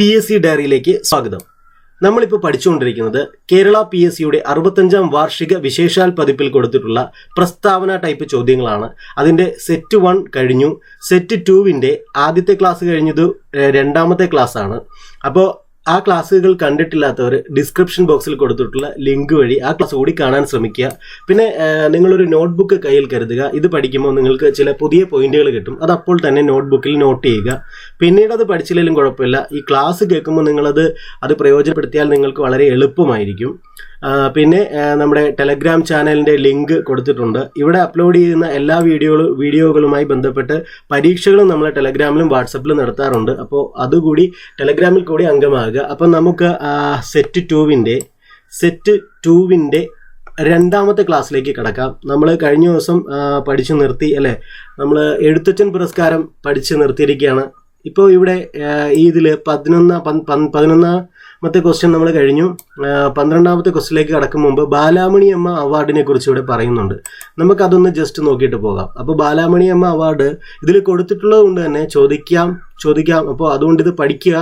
P S C ഡയറിയിലേക്ക് സ്വാഗതം. നമ്മളിപ്പോൾ പഠിച്ചുകൊണ്ടിരിക്കുന്നത് കേരള പി എസ് സിയുടെ അറുപത്തഞ്ചാം വാർഷിക വിശേഷാൽ പതിപ്പിൽ കൊടുത്തിട്ടുള്ള പ്രസ്താവന ടൈപ്പ് ചോദ്യങ്ങളാണ്. അതിന്റെ സെറ്റ് വൺ കഴിഞ്ഞു സെറ്റ് ടുവിന്റെ ആദ്യത്തെ ക്ലാസ് കഴിഞ്ഞത് രണ്ടാമത്തെ ക്ലാസ് ആണ്. അപ്പോൾ ആ ക്ലാസ്സുകൾ കണ്ടിട്ടില്ലാത്തവർ ഡിസ്ക്രിപ്ഷൻ ബോക്സിൽ കൊടുത്തിട്ടുള്ള ലിങ്ക് വഴി ആ ക്ലാസ് കൂടി കാണാൻ ശ്രമിക്കുക. പിന്നെ നിങ്ങളൊരു നോട്ട്ബുക്ക് കയ്യിൽ കരുതുക. ഇത് പഠിക്കുമ്പോൾ നിങ്ങൾക്ക് ചില പുതിയ പോയിന്റുകൾ കിട്ടും. അത് അപ്പോൾ തന്നെ നോട്ട്ബുക്കിൽ നോട്ട് ചെയ്യുക. പിന്നീട് അത് പഠിച്ചില്ലെങ്കിലും കുഴപ്പമില്ല. ഈ ക്ലാസ് കേൾക്കുമ്പോൾ നിങ്ങളത് അത് പ്രയോജനപ്പെടുത്തിയാൽ നിങ്ങൾക്ക് വളരെ എളുപ്പമായിരിക്കും. പിന്നെ നമ്മുടെ ടെലഗ്രാം ചാനലിന്റെ ലിങ്ക് കൊടുത്തിട്ടുണ്ട്. ഇവിടെ അപ്ലോഡ് ചെയ്യുന്ന എല്ലാ വീഡിയോകളും വീഡിയോകളുമായി ബന്ധപ്പെട്ട് പരീക്ഷകളും നമ്മൾ ടെലഗ്രാമിലും വാട്സപ്പിലും നടത്താറുണ്ട്. അപ്പോൾ അതുകൂടി ടെലഗ്രാമിൽ കൂടി അംഗമാകുക. അപ്പം നമുക്ക് സെറ്റ് ടൂവിന്റെ സെറ്റ് ടൂവിന്റെ രണ്ടാമത്തെ ക്ലാസ്സിലേക്ക് കിടക്കാം. നമ്മൾ കഴിഞ്ഞ ദിവസം പഠിച്ചു നിർത്തി അല്ലേ? നമ്മൾ എഴുത്തച്ഛൻ പുരസ്കാരം പഠിച്ചു നിർത്തിയിരിക്കുകയാണ്. ഇപ്പോൾ ഇവിടെ ഈ ഇതിൽ പതിനൊന്നാം പൻ- പതിനൊന്നാമത്തെ ക്വസ്റ്റ്യൻ നമ്മൾ കഴിഞ്ഞു. പന്ത്രണ്ടാമത്തെ ക്വസ്റ്റിലേക്ക് കടക്കും മുമ്പ് ബാലാമണി അമ്മ അവാർഡിനെ കുറിച്ച് ഇവിടെ പറയുന്നുണ്ട്. നമുക്കതൊന്ന് ജസ്റ്റ് നോക്കിയിട്ട് പോകാം. അപ്പോൾ ബാലാമണി അമ്മ അവാർഡ് ഇതിൽ കൊടുത്തിട്ടുള്ളത് കൊണ്ട് തന്നെ ചോദിക്കാം ചോദിക്കാം. അപ്പോൾ അതുകൊണ്ട് ഇത് പഠിക്കുക.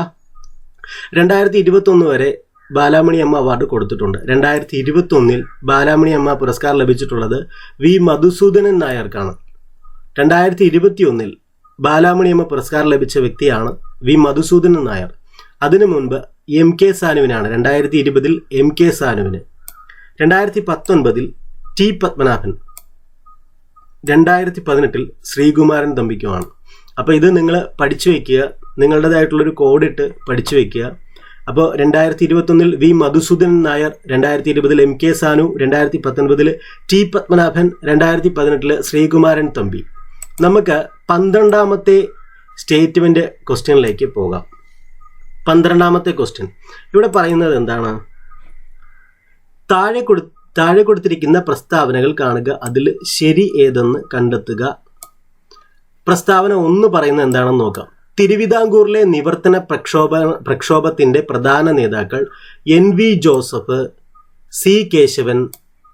രണ്ടായിരത്തി ഇരുപത്തൊന്ന് വരെ ബാലാമണി അമ്മ അവാർഡ് കൊടുത്തിട്ടുണ്ട്. രണ്ടായിരത്തി ഇരുപത്തൊന്നിൽ ബാലാമണി അമ്മ പുരസ്കാരം ലഭിച്ചിട്ടുള്ളത് വി മധുസൂദനൻ നായർക്കാണ്. രണ്ടായിരത്തി ഇരുപത്തി ഒന്നിൽ ബാലാമണി അമ്മ പുരസ്കാരം ലഭിച്ച വ്യക്തിയാണ് വി മധുസൂദനൻ നായർ. അതിനു മുൻപ് എം കെ സാനുവിനാണ് രണ്ടായിരത്തി ഇരുപതിൽ എം കെ സാനുവിന്. രണ്ടായിരത്തി പത്തൊൻപതിൽ ടി പത്മനാഭൻ. രണ്ടായിരത്തി പതിനെട്ടിൽ ശ്രീകുമാരൻ തമ്പിക്കുമാണ്. അപ്പോൾ ഇത് നിങ്ങൾ പഠിച്ചു വയ്ക്കുക നിങ്ങളുടേതായിട്ടുള്ളൊരു കോഡിട്ട് പഠിച്ചു വയ്ക്കുക അപ്പോൾ രണ്ടായിരത്തി ഇരുപത്തൊന്നിൽ വി മധുസൂദൻ നായർ രണ്ടായിരത്തി ഇരുപതിൽ എം കെ സാനു രണ്ടായിരത്തി പത്തൊൻപതിൽ ടി പത്മനാഭൻ രണ്ടായിരത്തി പതിനെട്ടിൽ ശ്രീകുമാരൻ തമ്പി. നമുക്ക് പന്ത്രണ്ടാമത്തെ സ്റ്റേറ്റ്മെന്റ് ക്വസ്റ്റ്യനിലേക്ക് പോകാം. പന്ത്രണ്ടാമത്തെ ക്വസ്റ്റ്യൻ ഇവിടെ പറയുന്നത് എന്താണ്? താഴെ കൊടു താഴെ കൊടുത്തിരിക്കുന്ന പ്രസ്താവനകൾ കാണുക അതിൽ ശരി ഏതെന്ന് കണ്ടെത്തുക. പ്രസ്താവന ഒന്ന് പറയുന്നത് എന്താണെന്ന് നോക്കാം. തിരുവിതാംകൂറിലെ നിവർത്തന പ്രക്ഷോഭ പ്രക്ഷോഭത്തിന്റെ പ്രധാന നേതാക്കൾ N V Joseph C Kesavan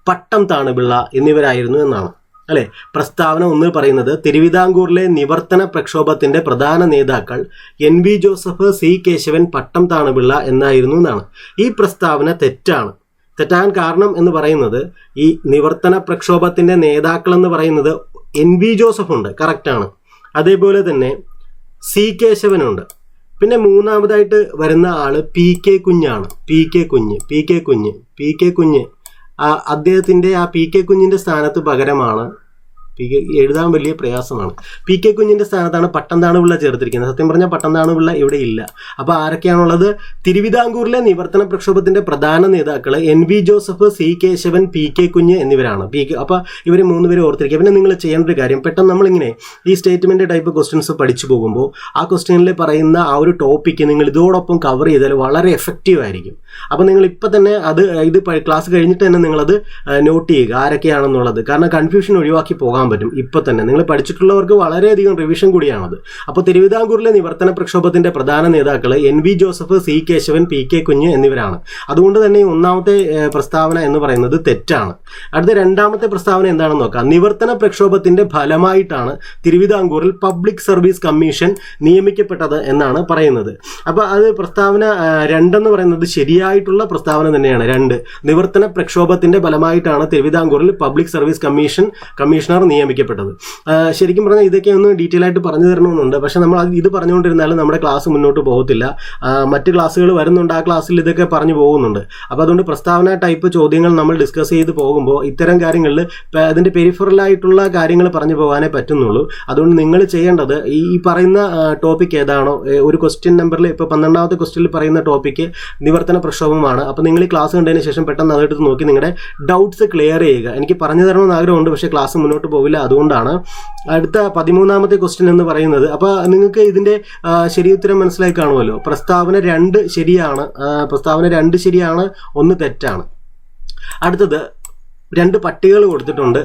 Pattom Thanu Pillai എന്നിവരായിരുന്നു എന്നാണ്. അല്ലെ? പ്രസ്താവന ഒന്ന് പറയുന്നത് തിരുവിതാംകൂറിലെ നിവർത്തന പ്രക്ഷോഭത്തിന്റെ പ്രധാന നേതാക്കൾ N V Joseph C Kesavan Pattom Thanu Pillai എന്നായിരുന്നു എന്നാണ്. ഈ പ്രസ്താവന തെറ്റാണ്. തെറ്റാൻ കാരണം എന്ന് പറയുന്നത് ഈ നിവർത്തന പ്രക്ഷോഭത്തിന്റെ നേതാക്കൾ എന്ന് പറയുന്നത് എൻ വി ജോസഫ് ഉണ്ട്. കറക്റ്റാണ് അതേപോലെ തന്നെ സി കേശവനുണ്ട് പിന്നെ മൂന്നാമതായിട്ട് വരുന്ന ആൾ പി കെ കുഞ്ഞാണ്. P K Kunju P K Kunju P K Kunju. ആ അദ്ദേഹത്തിന്റെ ആ പി കെ കുഞ്ഞിന്റെ സ്ഥാനത്ത് പകരമാണ്. പി കെ എഴുതാൻ വലിയ പ്രയാസമാണ്. പി കെ കുഞ്ഞിന്റെ സ്ഥാനത്താണ് പട്ടംതാണുപിള്ള ചേർത്തിരിക്കുന്നത്. സത്യം പറഞ്ഞാൽ പട്ടംതാണുപിള്ള ഇവിടെ ഇല്ല. അപ്പൊ ആരൊക്കെയാണുള്ളത്? തിരുവിതാംകൂറിലെ നിവർത്തന പ്രക്ഷോഭത്തിന്റെ പ്രധാന നേതാക്കൾ N V Joseph C Kesavan P K Kunju എന്നിവരാണ്. പി കെ അപ്പൊ ഇവർ മൂന്നുപേരെ ഓർത്തിരിക്കുക. പിന്നെ നിങ്ങൾ ചെയ്യേണ്ട ഒരു കാര്യം പെട്ടെന്ന് നമ്മളിങ്ങനെ ഈ സ്റ്റേറ്റ്മെന്റ് ടൈപ്പ് ക്വസ്റ്റ്യൻസ് പഠിച്ചു പോകുമ്പോൾ ആ ക്വസ്റ്റ്യനിൽ പറയുന്ന ആ ഒരു ടോപ്പിക്ക് നിങ്ങൾ ഇതോടൊപ്പം കവർ ചെയ്താൽ വളരെ എഫക്റ്റീവ് ആയിരിക്കും. അപ്പൊ നിങ്ങൾ ഇപ്പം തന്നെ അത് ഇത് ക്ലാസ് കഴിഞ്ഞിട്ട് തന്നെ നിങ്ങളത് നോട്ട് ചെയ്യുക ആരൊക്കെയാണെന്നുള്ളത്. കാരണം കൺഫ്യൂഷൻ ഒഴിവാക്കി പോകാൻ പറ്റും ഇപ്പം തന്നെ. നിങ്ങൾ പഠിച്ചിട്ടുള്ളവർക്ക് വളരെയധികം റിവിഷൻ കൂടിയാണത്. അപ്പോൾ തിരുവിതാംകൂറിലെ നിവർത്തന പ്രക്ഷോഭത്തിന്റെ പ്രധാന നേതാക്കൾ N V Joseph C Kesavan P K Kunju എന്നിവരാണ്. അതുകൊണ്ട് തന്നെ ഒന്നാമത്തെ പ്രസ്താവന എന്ന് പറയുന്നത് തെറ്റാണ്. അടുത്ത രണ്ടാമത്തെ പ്രസ്താവന എന്താണെന്ന് നോക്കാം. നിവർത്തന പ്രക്ഷോഭത്തിന്റെ ഫലമായിട്ടാണ് തിരുവിതാംകൂറിൽ പബ്ലിക് സർവീസ് കമ്മീഷൻ നിയമിക്കപ്പെട്ടത് എന്നാണ് പറയുന്നത്. അപ്പോൾ അത് പ്രസ്താവന രണ്ടെന്ന് പറയുന്നത് ശരിയായിട്ടുള്ള പ്രസ്താവന തന്നെയാണ്. രണ്ട് നിവർത്തന പ്രക്ഷോഭത്തിന്റെ ഫലമായിട്ടാണ് തിരുവിതാംകൂറിൽ പബ്ലിക് സർവീസ് കമ്മീഷൻ കമ്മീഷണർ നിയമിക്കപ്പെട്ടത്. ശരിക്കും പറഞ്ഞാൽ ഇതൊക്കെ ഒന്ന് ഡീറ്റെയിൽ ആയിട്ട് പറഞ്ഞു തരണമെന്നുണ്ട്. പക്ഷെ നമ്മൾ ഇത് പറഞ്ഞുകൊണ്ടിരുന്നാലും നമ്മുടെ ക്ലാസ് മുന്നോട്ട് പോകത്തില്ല. മറ്റ് ക്ലാസ്സുകൾ വരുന്നുണ്ട്. ആ ക്ലാസ്സിൽ ഇതൊക്കെ പറഞ്ഞു പോകുന്നുണ്ട്. അപ്പോൾ അതുകൊണ്ട് പ്രസ്താവന ടൈപ്പ് ചോദ്യങ്ങൾ നമ്മൾ ഡിസ്കസ് ചെയ്ത് പോകുമ്പോൾ ഇത്തരം കാര്യങ്ങളിൽ അതിന്റെ ആയിട്ടുള്ള കാര്യങ്ങൾ പറഞ്ഞു പോകാനേ പറ്റുന്നുള്ളൂ. അതുകൊണ്ട് നിങ്ങൾ ചെയ്യേണ്ടത് ഈ പറയുന്ന ടോപ്പിക് ഏതാണോ ഒരു ക്വസ്റ്റ്യൻ നമ്പറിൽ ഇപ്പോൾ പന്ത്രണ്ടാമത്തെ ക്വസ്റ്റ്യനിൽ പറയുന്ന ടോപ്പിക്ക് നിവർത്തന പ്രക്ഷോഭമാണ് അപ്പോൾ നിങ്ങൾ ഈ ക്ലാസ് കണ്ടതിന് ശേഷം പെട്ടെന്ന് അതെടുത്ത് നോക്കി നിങ്ങളുടെ ഡൗട്ട്സ് ക്ലിയർ ചെയ്യുക. എനിക്ക് പറഞ്ഞു തരണമെന്ന് ആഗ്രഹമുണ്ട് പക്ഷേ ക്ലാസ് മുന്നോട്ട് പോവില്ല അതുകൊണ്ടാണ്. അടുത്ത പതിമൂന്നാമത്തെ ക്വസ്റ്റ്യൻ എന്ന് പറയുന്നത്. അപ്പോൾ നിങ്ങൾക്ക് ഇതിന്റെ ശരിയുത്തരം മനസ്സിലായി കാണുമല്ലോ. പ്രസ്താവന രണ്ട് ശരിയാണ് പ്രസ്താവന രണ്ട് ശരിയാണ് ഒന്ന് തെറ്റാണ്. അടുത്തത് രണ്ട് പട്ടികകൾ കൊടുത്തിട്ടുണ്ട്.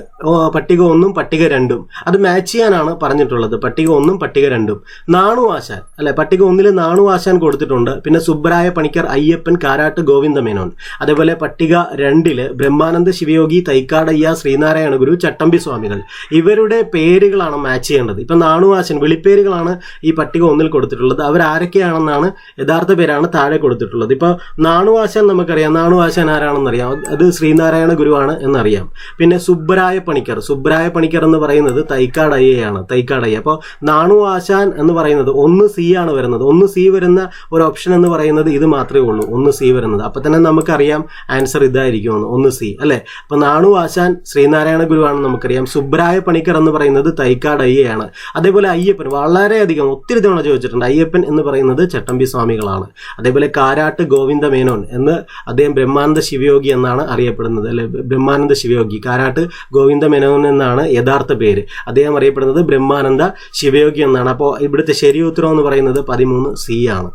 പട്ടിക ഒന്നും പട്ടിക രണ്ടും. അത് മാച്ച് ചെയ്യാനാണ് പറഞ്ഞിട്ടുള്ളത്. പട്ടിക ഒന്നും പട്ടിക രണ്ടും. നാണു ആശാൻ അല്ലെ? പട്ടിക ഒന്നിൽ നാണു ആശാൻ കൊടുത്തിട്ടുണ്ട്. പിന്നെ സുബ്രായ പണിക്കർ അയ്യപ്പൻ കാരാട്ട് ഗോവിന്ദ മേനോൻ അതേപോലെ പട്ടിക രണ്ടിൽ ബ്രഹ്മാനന്ദ ശിവയോഗി തൈക്കാടയ്യ ശ്രീനാരായണ ഗുരു ചട്ടമ്പി സ്വാമികൾ. ഇവരുടെ പേരുകളാണ് മാച്ച് ചെയ്യേണ്ടത്. ഇപ്പം നാണു ആശാൻ വിളിപ്പേരുകളാണ് ഈ പട്ടിക ഒന്നിൽ കൊടുത്തിട്ടുള്ളത്. അവരാരൊക്കെയാണെന്നാണ് യഥാർത്ഥ പേരാണ് താഴെ കൊടുത്തിട്ടുള്ളത്. ഇപ്പോൾ നാണു ആശാൻ നമുക്കറിയാം. നാണു ആശാൻ ആരാണെന്നറിയാം. അത് ശ്രീനാരായണ ഗുരുവാണ് എന്നറിയാം പിന്നെ സുബ്രായ പണിക്കർ. സുബ്രായ പണിക്കർ എന്ന് പറയുന്നത് തൈക്കാടയ്യയാണ് തൈക്കാടയ്യ അപ്പോൾ നാണു ആശാൻ എന്ന് പറയുന്നത് ഒന്ന് സി ആണ് വരുന്നത്. ഒന്ന് സി വരുന്ന ഒരു ഓപ്ഷൻ എന്ന് പറയുന്നത് ഇത് മാത്രമേ ഉള്ളൂ. ഒന്ന് സി വരുന്നത്. അപ്പം തന്നെ നമുക്കറിയാം ആൻസർ ഇതായിരിക്കുമെന്ന്. ഒന്ന് സി. അല്ലേ? അപ്പോൾ നാണു ആശാൻ ശ്രീനാരായണ ഗുരുവാണെന്ന് നമുക്കറിയാം. സുബ്രായ പണിക്കർ എന്ന് പറയുന്നത് തൈക്കാടയ്യയാണ് അതേപോലെ അയ്യപ്പൻ. വളരെയധികം ഒത്തിരി തവണ ചോദിച്ചിട്ടുണ്ട്. അയ്യപ്പൻ എന്ന് പറയുന്നത് ചട്ടമ്പി സ്വാമികളാണ്. അതേപോലെ കാരാട്ട് ഗോവിന്ദ മേനോൻ എന്ന് അദ്ദേഹം ബ്രഹ്മാനന്ദ ശിവയോഗി എന്നാണ് അറിയപ്പെടുന്നത്. അല്ലെ? ബ്രഹ്മാനന്ദ ശിവയോഗി. കാരാട്ട് ഗോവിന്ദ മേനോൻ എന്നാണ് യഥാർത്ഥ പേര്. അദ്ദേഹം അറിയപ്പെടുന്നത് ബ്രഹ്മാനന്ദ ശിവയോഗി എന്നാണ്. അപ്പോൾ ഇവിടുത്തെ ശരി ഉത്തരം എന്ന് പറയുന്നത് പതിമൂന്ന് സി ആണ്.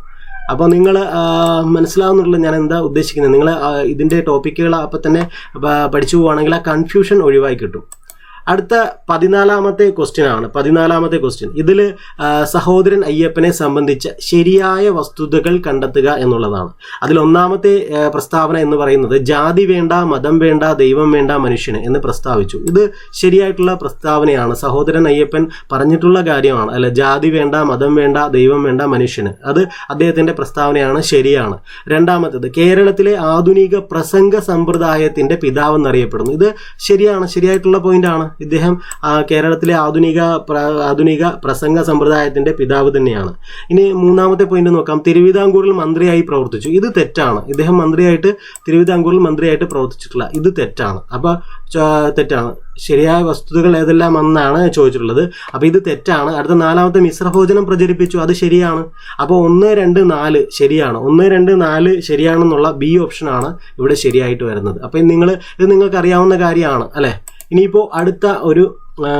അപ്പോൾ നിങ്ങൾ മനസ്സിലാവുന്നുള്ള ഞാൻ എന്താ ഉദ്ദേശിക്കുന്നത്. നിങ്ങൾ ഇതിന്റെ ടോപ്പിക്കുകൾ അപ്പം തന്നെ പഠിച്ചു പോവുകയാണെങ്കിൽ ആ കൺഫ്യൂഷൻ ഒഴിവാക്കി കിട്ടും. അടുത്ത പതിനാലാമത്തെ ക്വസ്റ്റ്യൻ ആണ്. പതിനാലാമത്തെ ക്വസ്റ്റ്യൻ ഇതിൽ സഹോദരൻ അയ്യപ്പനെ സംബന്ധിച്ച ശരിയായ വസ്തുതകൾ കണ്ടെത്തുക എന്നുള്ളതാണ്. അതിൽ ഒന്നാമത്തെ പ്രസ്താവന എന്ന് പറയുന്നത് ജാതി വേണ്ട മതം വേണ്ട ദൈവം വേണ്ട മനുഷ്യന് എന്ന് പ്രസ്താവിച്ചു. ഇത് ശരിയായിട്ടുള്ള പ്രസ്താവനയാണ്. സഹോദരൻ അയ്യപ്പൻ പറഞ്ഞിട്ടുള്ള കാര്യമാണ്. അല്ല ജാതി വേണ്ട മതം വേണ്ട ദൈവം വേണ്ട മനുഷ്യന്. അത് അദ്ദേഹത്തിന്റെ പ്രസ്താവനയാണ് ശരിയാണ്. രണ്ടാമത്തേത് കേരളത്തിലെ ആധുനിക പ്രസംഗ സമ്പ്രദായത്തിന്റെ പിതാവ് എന്നറിയപ്പെടുന്നു ഇത് ശരിയാണ് ശരിയായിട്ടുള്ള പോയിന്റാണ് ഇദ്ദേഹം കേരളത്തിലെ ആധുനിക ആധുനിക പ്രസംഗ സമ്പ്രദായത്തിന്റെ പിതാവ് തന്നെയാണ്. ഇനി മൂന്നാമത്തെ പോയിന്റ് നോക്കാം. തിരുവിതാംകൂറിൽ മന്ത്രിയായി പ്രവർത്തിച്ചു. ഇത് തെറ്റാണ്. ഇദ്ദേഹം മന്ത്രിയായിട്ട് തിരുവിതാംകൂറിൽ മന്ത്രിയായിട്ട് പ്രവർത്തിച്ചിട്ടില്ല. ഇത് തെറ്റാണ്. അപ്പൊ തെറ്റാണ്. ശരിയായ വസ്തുതകൾ ഏതെല്ലാം എന്നാണ് ചോദിച്ചിട്ടുള്ളത്. അപ്പോൾ ഇത് തെറ്റാണ്. അടുത്ത നാലാമത്തെ മിശ്രഭോജനം പ്രചരിപ്പിച്ചു. അത് ശരിയാണ്. അപ്പോൾ ഒന്ന് രണ്ട് നാല് ശരിയാണ്. ഒന്ന് രണ്ട് നാല് ശരിയാണെന്നുള്ള ബി ഓപ്ഷനാണ് ഇവിടെ ശരിയായിട്ട് വരുന്നത്. അപ്പോൾ നിങ്ങൾ ഇത് നിങ്ങൾക്ക് അറിയാവുന്ന കാര്യമാണ്. അല്ലെ? ഇനിയിപ്പോൾ അടുത്ത ഒരു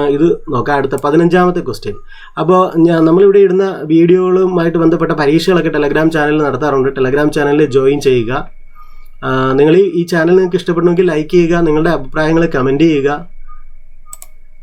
ഇത് നോക്കാം. അടുത്ത പതിനഞ്ചാമത്തെ ക്വസ്റ്റ്യൻ അപ്പോൾ ഞാൻ നമ്മളിവിടെ ഇടുന്ന വീഡിയോകളുമായിട്ട് ബന്ധപ്പെട്ട പരീക്ഷകളൊക്കെ ടെലഗ്രാം ചാനലിൽ നടത്താറുണ്ട്. ടെലഗ്രാം ചാനലിൽ ജോയിൻ ചെയ്യുക. നിങ്ങൾ ഈ- ചാനൽ നിങ്ങൾക്ക് ഇഷ്ടപ്പെടണമെങ്കിൽ ലൈക്ക് ചെയ്യുക. നിങ്ങളുടെ അഭിപ്രായങ്ങൾ കമന്റ് ചെയ്യുക.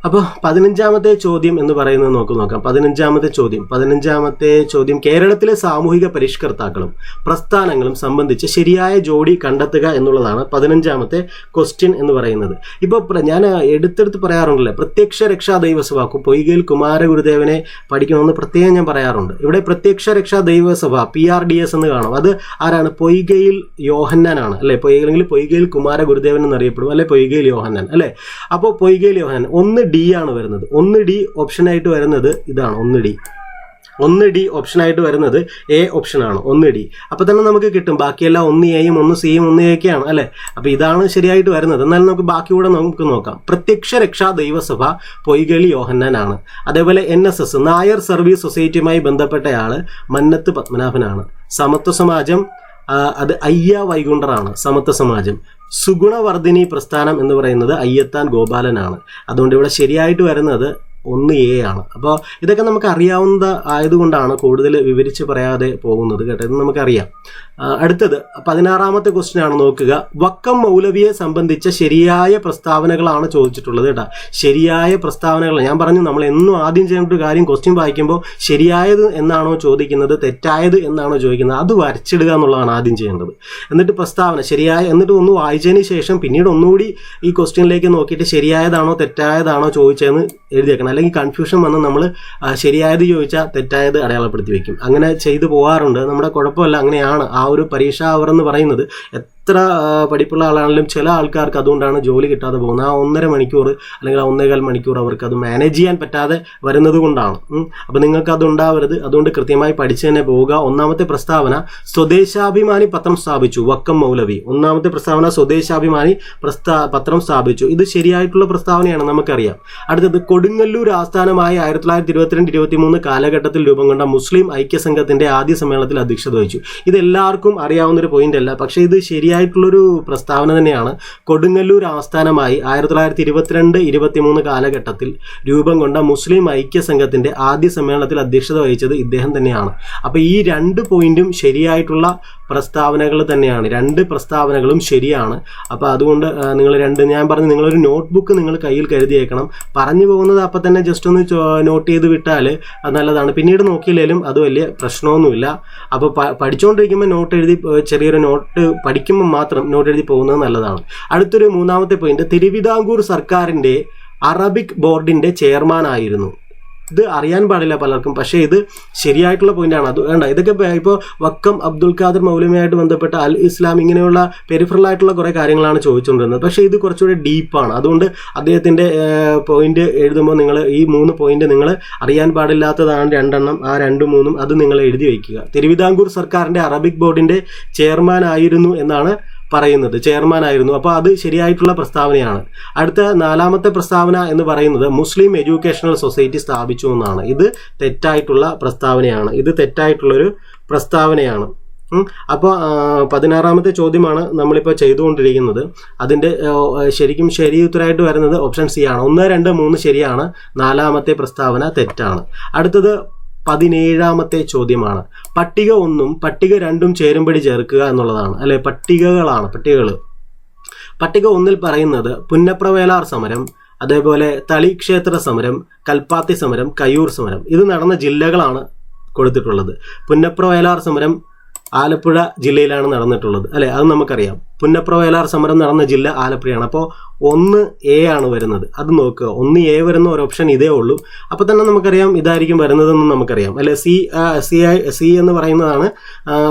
അപ്പോൾ പതിനഞ്ചാമത്തെ ചോദ്യം എന്ന് പറയുന്നത് നമുക്ക് നോക്കാം. പതിനഞ്ചാമത്തെ ചോദ്യം. പതിനഞ്ചാമത്തെ ചോദ്യം കേരളത്തിലെ സാമൂഹിക പരിഷ്കർത്താക്കളും പ്രസ്ഥാനങ്ങളും സംബന്ധിച്ച് ശരിയായ ജോഡി കണ്ടെത്തുക എന്നുള്ളതാണ് പതിനഞ്ചാമത്തെ ക്വസ്റ്റ്യൻ എന്ന് പറയുന്നത്. ഇപ്പോൾ ഞാൻ എടുത്തെടുത്ത് പറയാറുണ്ടല്ലോ പ്രത്യക്ഷ രക്ഷാ ദൈവസഭ പൊയ്കയിൽ കുമാരഗുരുദേവനെ പഠിക്കണമെന്ന് പ്രത്യേകം ഞാൻ പറയാറുണ്ട്. ഇവിടെ പ്രത്യക്ഷ രക്ഷാ ദൈവസഭ പി ആർ ഡി എസ് എന്ന് കാണും. അത് ആരാണ്? പൊയ്കയിൽ യോഹന്നാനാണ് അല്ലെ? അല്ലെങ്കിൽ പൊയ്കയിൽ കുമാരഗുരുദേവൻ എന്നറിയപ്പെടും അല്ലെ? പൊയ്കയിൽ യോഹന്നാൻ അല്ലെ? അപ്പോൾ പൊയ്കയിൽ യോഹന്നാൻ ഒന്ന് ഡി ആണ് വരുന്നത്. ഒന്ന് ഡി ഓപ്ഷനായിട്ട് വരുന്നത് ഇതാണ്. ഒന്ന് ഡി ഒന്ന് ഡി ഓപ്ഷനായിട്ട് വരുന്നത് എ ഓപ്ഷനാണ് ഒന്ന് ഡി അപ്പോൾ തന്നെ നമുക്ക് കിട്ടും. ബാക്കിയെല്ലാം ഒന്ന് എയും ഒന്ന് സിയും ഒന്ന് എയൊക്കെയാണ് അല്ലേ? അപ്പോൾ ഇതാണ് ശരിയായിട്ട് വരുന്നത്. എന്നാലും നമുക്ക് ബാക്കി കൂടെ നമുക്ക് നോക്കാം. പ്രത്യക്ഷ രക്ഷാ ദൈവസഭ പൊയ്കളി യോഹന്നാനാണ്. അതേപോലെ N S S Nair service സൊസൈറ്റിയുമായി ബന്ധപ്പെട്ടയാൾ മന്നത്ത് പത്മനാഭനാണ്. സമത്വ സമാജം അത് അയ്യ വൈകുണ്ഠറാണ് സമത്വ സമാജം. സുഗുണവർദ്ധിനി പ്രസ്ഥാനം എന്ന് പറയുന്നത് അയ്യത്താൻ ഗോപാലനാണ്. അതുകൊണ്ട് ഇവിടെ ശരിയായിട്ട് വരുന്നത് ഒന്ന് എ ആണ്. അപ്പോൾ ഇതൊക്കെ നമുക്ക് അറിയാവുന്ന ആയതുകൊണ്ടാണ് കൂടുതൽ വിവരിച്ച് പറയാതെ പോകുന്നത് കേട്ടോ. ഇത് നമുക്കറിയാം. അടുത്തത് പതിനാറാമത്തെ ക്വസ്റ്റ്യൻ ആണ് നോക്കുക. വക്കം മൗലവിയെ സംബന്ധിച്ച ശരിയായ പ്രസ്താവനകളാണ് ചോദിച്ചിട്ടുള്ളത് കേട്ടോ. ശരിയായ പ്രസ്താവനകൾ. ഞാൻ പറഞ്ഞു നമ്മൾ എന്നും ആദ്യം ചെയ്യേണ്ട ഒരു കാര്യം ക്വസ്റ്റ്യൻ വായിക്കുമ്പോൾ ശരിയായത് എന്നാണോ ചോദിക്കുന്നത് തെറ്റായത് എന്നാണോ ചോദിക്കുന്നത് അത് വരച്ചിടുക എന്നുള്ളതാണ് ആദ്യം ചെയ്യേണ്ടത്. എന്നിട്ട് പ്രസ്താവന ശരിയായ എന്നിട്ട് ഒന്ന് വായിച്ചതിന് ശേഷം പിന്നീട് ഒന്നുകൂടി ഈ ക്വസ്റ്റ്യനിലേക്ക് നോക്കിയിട്ട് ശരിയായതാണോ തെറ്റായതാണോ ചോദിച്ചതെന്ന് എഴുതിയേക്കണം. അല്ലെങ്കിൽ കൺഫ്യൂഷൻ വന്ന് നമ്മൾ ശരിയായത് ചോദിച്ചാൽ തെറ്റായത് അടയാളപ്പെടുത്തി വെക്കും. അങ്ങനെ ചെയ്തു പോകാറുണ്ട് നമ്മുടെ കുഴപ്പമല്ല അങ്ങനെയാണ് ആ ഒരു പരീക്ഷ അവർ എന്ന് പറയുന്നത്. എത്ര പഠിപ്പുള്ള ആളാണെങ്കിലും ചില ആൾക്കാർക്ക് അതുകൊണ്ടാണ് ജോലി കിട്ടാതെ പോകുന്നത്. ആ ഒന്നര മണിക്കൂർ അല്ലെങ്കിൽ ആ ഒന്നേകാൽ മണിക്കൂർ അവർക്ക് അത് മാനേജ് ചെയ്യാൻ പറ്റാതെ വരുന്നത് കൊണ്ടാണ്. അപ്പം നിങ്ങൾക്ക് അത് ഉണ്ടാവരുത്. അതുകൊണ്ട് കൃത്യമായി പഠിച്ചു തന്നെ പോവുക. ഒന്നാമത്തെ പ്രസ്താവന സ്വദേശാഭിമാനി പത്രം സ്ഥാപിച്ചു. വക്കം മൗലവി. ഒന്നാമത്തെ പ്രസ്താവന സ്വദേശാഭിമാനി പ്രസ്താ പത്രം സ്ഥാപിച്ചു. ഇത് ശരിയായിട്ടുള്ള പ്രസ്താവനയാണ് നമുക്കറിയാം. അടുത്തത് കൊടുങ്ങല്ലൂർ ആസ്ഥാനമായ ആയിരത്തി തൊള്ളായിരത്തി ഇരുപത്തിരണ്ട് ഇരുപത്തി മൂന്ന് കാലഘട്ടത്തിൽ രൂപം കൊണ്ട മുസ്ലിം ഐക്യസംഘത്തിന്റെ ആദ്യ സമ്മേളനത്തിൽ അധ്യക്ഷത വഹിച്ചു. ഇത് എല്ലാവർക്കും അറിയാവുന്ന ഒരു പോയിന്റ് അല്ല. പക്ഷേ ഇത് ശരിയായിട്ടുള്ളൊരു പ്രസ്താവന തന്നെയാണ്. കൊടുങ്ങല്ലൂർ ആസ്ഥാനമായി ആയിരത്തി തൊള്ളായിരത്തി ഇരുപത്തിരണ്ട് ഇരുപത്തിമൂന്ന് കാലഘട്ടത്തിൽ രൂപം കൊണ്ട മുസ്ലിം ഐക്യസംഘത്തിന്റെ ആദ്യ സമ്മേളനത്തിൽ അധ്യക്ഷത വഹിച്ചത് ഇദ്ദേഹം തന്നെയാണ്. അപ്പോൾ ഈ രണ്ട് പോയിന്റും ശരിയായിട്ടുള്ള പ്രസ്താവനകൾ തന്നെയാണ്. രണ്ട് പ്രസ്താവനകളും ശരിയാണ്. അപ്പോൾ അതുകൊണ്ട് നിങ്ങൾ രണ്ട് ഞാൻ പറഞ്ഞു നിങ്ങളൊരു നോട്ട്ബുക്ക് നിങ്ങൾ കയ്യിൽ കരുതിയേക്കണം. പറഞ്ഞു പോകുന്നത് അപ്പം തന്നെ ജസ്റ്റ് ഒന്ന് നോട്ട് ചെയ്ത് വിട്ടാൽ അത് നല്ലതാണ്. പിന്നീട് നോക്കിയില്ലെങ്കിലും അത് വലിയ പ്രശ്നമൊന്നുമില്ല. അപ്പോൾ പഠിച്ചുകൊണ്ടിരിക്കുമ്പോൾ നോട്ട് എഴുതി ചെറിയൊരു നോട്ട് പഠിക്കുമ്പോൾ മാത്രം നോട്ട് എഴുതി പോകുന്നത് നല്ലതാണ്. അടുത്തൊരു മൂന്നാമത്തെ പോയിന്റ് തിരുവിതാംകൂർ സർക്കാരിന്റെ അറബിക് ബോർഡിന്റെ ചെയർമാൻ ആയിരുന്നു ഇത് അറിയാൻ പാടില്ല പലർക്കും. പക്ഷേ ഇത് ശരിയായിട്ടുള്ള പോയിന്റാണ് അത് വേണ്ട. ഇതൊക്കെ ഇപ്പോൾ വക്കം അബ്ദുൽ ഖാദർ മൗലമിയായിട്ട് ബന്ധപ്പെട്ട അൽ ഇസ്ലാം ഇങ്ങനെയുള്ള പെരിഫറൽ ആയിട്ടുള്ള കുറേ കാര്യങ്ങളാണ് ചോദിച്ചുകൊണ്ടിരുന്നത്. പക്ഷേ ഇത് കുറച്ചുകൂടി ഡീപ്പാണ് അതുകൊണ്ട് അദ്ദേഹത്തിന്റെ പോയിന്റ് എഴുതുമ്പോൾ നിങ്ങൾ ഈ മൂന്ന് പോയിന്റ് നിങ്ങൾ അറിയാൻ പാടില്ലാത്തതാണ് രണ്ടെണ്ണം ആ രണ്ടും മൂന്നും അത് നിങ്ങൾ എഴുതി വയ്ക്കുക. തിരുവിതാംകൂർ സർക്കാരിന്റെ അറബിക് ബോർഡിന്റെ ചെയർമാൻ ആയിരുന്നു എന്നാണ് പറയുന്നത് ചെയർമാൻ ആയിരുന്നു. അപ്പോൾ അത് ശരിയായിട്ടുള്ള പ്രസ്താവനയാണ്. അടുത്ത നാലാമത്തെ പ്രസ്താവന എന്ന് പറയുന്നത് മുസ്ലിം എഡ്യൂക്കേഷണൽ സൊസൈറ്റി സ്ഥാപിച്ചു എന്നാണ്. ഇത് തെറ്റായിട്ടുള്ള പ്രസ്താവനയാണ്. ഇത് തെറ്റായിട്ടുള്ളൊരു പ്രസ്താവനയാണ്. അപ്പോൾ പതിനാറാമത്തെ ചോദ്യമാണ് നമ്മളിപ്പോൾ ചെയ്തുകൊണ്ടിരിക്കുന്നത്. അതിന്റെ ശരിക്കും ശരി ഉത്തരമായിട്ട് വരുന്നത് ഓപ്ഷൻ സി ആണ്. ഒന്ന് രണ്ട് മൂന്ന് ശരിയാണ്. നാലാമത്തെ പ്രസ്താവന തെറ്റാണ്. അടുത്തത് പതിനേഴാമത്തെ ചോദ്യമാണ്. പട്ടിക ഒന്നും പട്ടിക രണ്ടും ചേരുംപടി ചേർക്കുക എന്നുള്ളതാണ്. അല്ലെ? പട്ടികകളാണ് പട്ടികകൾ. പട്ടിക ഒന്നിൽ പറയുന്നത് പുന്നപ്രവേലാർ സമരം അതേപോലെ തളിക്ഷേത്ര സമരം കൽപ്പാത്തി സമരം കയ്യൂർ സമരം. ഇത് നടന്ന ജില്ലകളാണ് കൊടുത്തിട്ടുള്ളത്. പുന്നപ്രവേലാർ സമരം ആലപ്പുഴ ജില്ലയിലാണ് നടന്നിട്ടുള്ളത്. അല്ലെ? അത് നമുക്കറിയാം. പുന്നപ്രവേലാർ സമരം നടന്ന ജില്ല ആലപ്പുഴയാണ്. അപ്പോൾ ഒന്ന് എ ആണ് വരുന്നത്. അത് നോക്കുക. ഒന്ന് എ വരുന്ന ഒരു ഓപ്ഷൻ ഇതേ ഉള്ളൂ. അപ്പോൾ തന്നെ നമുക്കറിയാം ഇതായിരിക്കും വരുന്നതെന്ന് നമുക്കറിയാം. അല്ലെ? സി സി ഐ സി എന്ന് പറയുന്നതാണ്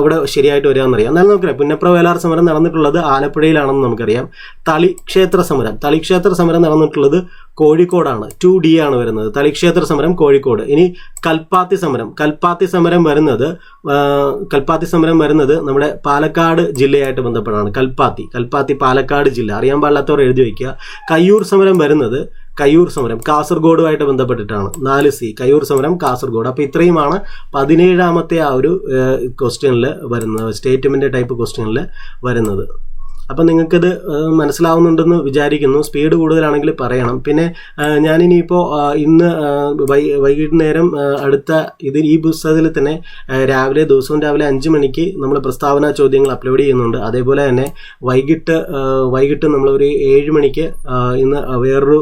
ഇവിടെ ശരിയായിട്ട് വരികയെന്നറിയാം എന്നാലും നമുക്കറിയാം പുന്നപ്ര വയലാർ സമരം നടന്നിട്ടുള്ളത് ആലപ്പുഴയിലാണെന്ന് നമുക്കറിയാം. തളിക്ഷേത്ര സമരം. തളിക്ഷേത്ര സമരം നടന്നിട്ടുള്ളത് കോഴിക്കോടാണ്. ടു ഡി ആണ് വരുന്നത്. തളിക്ഷേത്ര സമരം കോഴിക്കോട്. ഇനി കൽപ്പാത്തി സമരം. കൽപ്പാത്തി സമരം വരുന്നത് കൽപ്പാത്തി സമരം വരുന്നത് നമ്മുടെ പാലക്കാട് ജില്ലയായിട്ട് ബന്ധപ്പെട്ടാണ് കൽപ്പാത്തി കൽപ്പാത്തി. കൽപ്പാത്തി പാലക്കാട് ജില്ല. അറിയാൻ പാടില്ലാത്തവർ എഴുതി വയ്ക്കുക. കയ്യൂർ സമരം വരുന്നത് കയ്യൂർ സമരം കാസർഗോഡുമായിട്ട് ബന്ധപ്പെട്ടിട്ടാണ്. നാല് സി. കയ്യൂർ സമരം കാസർഗോഡ്. അപ്പോൾ ഇത്രയുമാണ് പതിനേഴാമത്തെ ആ ഒരു ക്വസ്റ്റ്യനിൽ വരുന്നത് സ്റ്റേറ്റ്മെന്റ് ടൈപ്പ് ക്വസ്റ്റ്യനിൽ വരുന്നത്. അപ്പം നിങ്ങൾക്കിത് മനസ്സിലാവുന്നുണ്ടെന്ന് വിചാരിക്കുന്നു. സ്പീഡ് കൂടുതലാണെങ്കിൽ പറയണം. പിന്നെ ഞാനിനിയിപ്പോൾ ഇന്ന് വൈ വൈകിട്ട് നേരം അടുത്ത ഇത് ഈ പുസ്തകത്തിൽ തന്നെ രാവിലെ ദിവസവും രാവിലെ അഞ്ച് മണിക്ക് നമ്മൾ പ്രസ്താവന ചോദ്യങ്ങൾ അപ്ലോഡ് ചെയ്യുന്നുണ്ട്. അതേപോലെ തന്നെ വൈകിട്ട് വൈകിട്ട് നമ്മളൊരു ഏഴ് മണിക്ക് ഇന്ന് വേറൊരു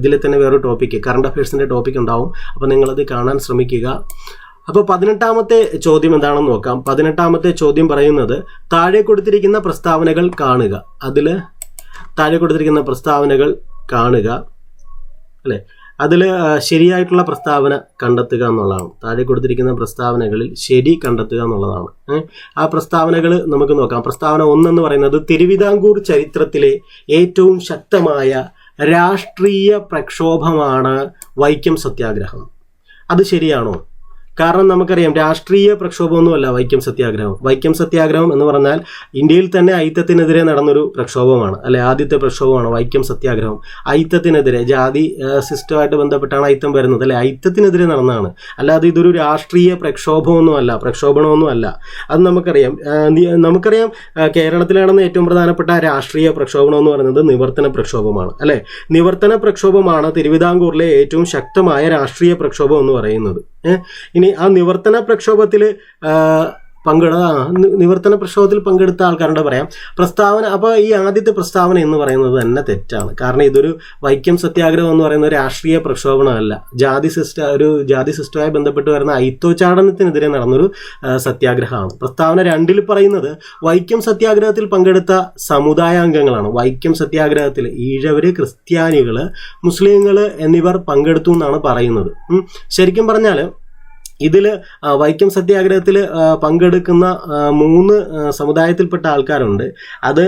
ഇതിൽ തന്നെ വേറൊരു ടോപ്പിക്ക് കറണ്ട് അഫയേഴ്സിന്റെ ടോപ്പിക് ഉണ്ടാവും. അപ്പോൾ നിങ്ങളത് കാണാൻ ശ്രമിക്കുക. അപ്പോൾ പതിനെട്ടാമത്തെ ചോദ്യം എന്താണെന്ന് നോക്കാം. പതിനെട്ടാമത്തെ ചോദ്യം പറയുന്നത് താഴെ കൊടുത്തിരിക്കുന്ന പ്രസ്താവനകൾ കാണുക. അതിൽ താഴെ കൊടുത്തിരിക്കുന്ന പ്രസ്താവനകൾ കാണുക. അല്ലേ? അതിൽ ശരിയായിട്ടുള്ള പ്രസ്താവന കണ്ടെത്തുക എന്നുള്ളതാണ്. താഴെ കൊടുത്തിരിക്കുന്ന പ്രസ്താവനകളിൽ ശരി കണ്ടെത്തുക എന്നുള്ളതാണ്. ആ പ്രസ്താവനകൾ നമുക്ക് നോക്കാം. പ്രസ്താവന ഒന്നെന്ന് പറയുന്നത് തിരുവിതാംകൂർ ചരിത്രത്തിലെ ഏറ്റവും ശക്തമായ രാഷ്ട്രീയ പ്രക്ഷോഭമാണ് വൈക്കം സത്യാഗ്രഹം. അത് ശരിയാണോ? കാരണം നമുക്കറിയാം രാഷ്ട്രീയ പ്രക്ഷോഭമൊന്നുമല്ല വൈക്കം സത്യാഗ്രഹം. വൈക്കം സത്യാഗ്രഹം എന്ന് പറഞ്ഞാൽ ഇന്ത്യയിൽ തന്നെ ഐത്തത്തിനെതിരെ നടന്നൊരു പ്രക്ഷോഭമാണ്. അല്ലെ ആദ്യത്തെ പ്രക്ഷോഭമാണ് വൈക്കം സത്യാഗ്രഹം. ഐത്തത്തിനെതിരെ ജാതി സിസ്റ്റമായിട്ട് ബന്ധപ്പെട്ടാണ് ഐത്തം വരുന്നത്. അല്ലെ ഐത്തത്തിനെതിരെ നടന്നതാണ്. അല്ലാതെ ഇതൊരു രാഷ്ട്രീയ പ്രക്ഷോഭമൊന്നുമല്ല പ്രക്ഷോഭണമൊന്നുമല്ല. അത് നമുക്കറിയാം. നമുക്കറിയാം കേരളത്തിലാണെന്ന് ഏറ്റവും പ്രധാനപ്പെട്ട രാഷ്ട്രീയ പ്രക്ഷോഭണം എന്ന് പറയുന്നത് നിവർത്തന പ്രക്ഷോഭമാണ്. അല്ലെ നിവർത്തന പ്രക്ഷോഭമാണ് തിരുവിതാംകൂറിലെ ഏറ്റവും ശക്തമായ രാഷ്ട്രീയ പ്രക്ഷോഭം എന്ന് പറയുന്നത്. ഇനി ആ നിവർത്തന പ്രക്ഷോഭത്തിൽ പങ്കെട ആ, നി- നിവർത്തന പ്രക്ഷോഭത്തിൽ പങ്കെടുത്ത ആൾക്കാരുടെ പറയാം. പ്രസ്താവന അപ്പോൾ ഈ ആദ്യത്തെ പ്രസ്താവന എന്ന് പറയുന്നത് തന്നെ തെറ്റാണ്. കാരണം ഇതൊരു വൈക്കം സത്യാഗ്രഹം എന്ന് പറയുന്ന രാഷ്ട്രീയ പ്രക്ഷോഭണമല്ല. ജാതി സിസ്റ്റ ഒരു ജാതി സിസ്റ്റവുമായി ബന്ധപ്പെട്ട് വരുന്ന ഐത്തോച്ചാടനത്തിനെതിരെ നടന്നൊരു സത്യാഗ്രഹമാണ്. പ്രസ്താവന രണ്ടിൽ പറയുന്നത് വൈക്കം സത്യാഗ്രഹത്തിൽ പങ്കെടുത്ത സമുദായാംഗങ്ങളാണ്. വൈക്കം സത്യാഗ്രഹത്തിൽ ഈഴവര് ക്രിസ്ത്യാനികൾ മുസ്ലിങ്ങൾ എന്നിവർ പങ്കെടുത്തു എന്നാണ് പറയുന്നത്. ശരിക്കും പറഞ്ഞാൽ ഇതിൽ വൈക്കം സത്യാഗ്രഹത്തിൽ പങ്കെടുക്കുന്ന മൂന്ന് സമുദായത്തിൽപ്പെട്ട ആൾക്കാരുണ്ട്. അത്